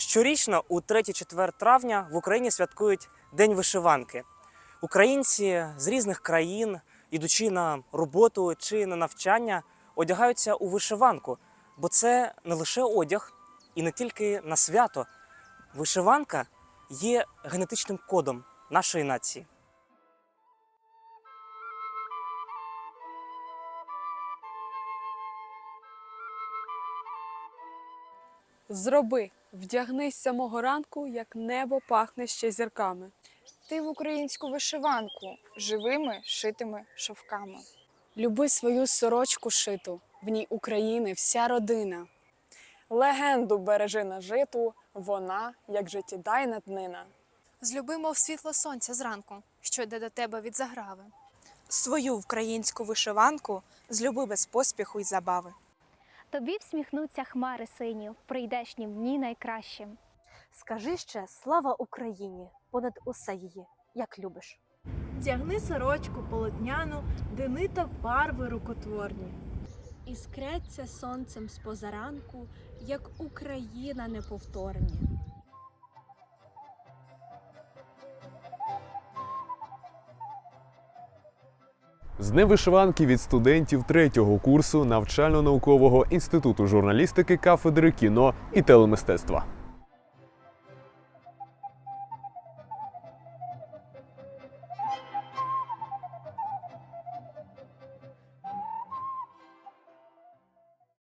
Щорічно у 3-4 травня в Україні святкують День вишиванки. Українці з різних країн, ідучи на роботу чи на навчання, одягаються у вишиванку, бо це не лише одяг і не тільки на свято. Вишиванка є генетичним кодом нашої нації. Зроби, вдягнись з самого ранку, як небо пахне ще зірками. Ти в українську вишиванку живими шитими шовками. Люби свою сорочку шиту, в ній України вся родина. Легенду бережи на житу, вона, як життєдайна днина. Злюби, мов світло сонця зранку, що йде до тебе від заграви. Свою українську вишиванку злюби без поспіху й забави. Тобі всміхнуться хмари сині в прийдешнім дні найкращим. Скажи ще слава Україні понад усе її, як любиш. Тягни сорочку полотняну, дини та барви рукотворні. Іскреться сонцем з позаранку, як Україна неповторні. З невишиванки від студентів третього курсу навчально-наукового інституту журналістики кафедри кіно і телемистецтва.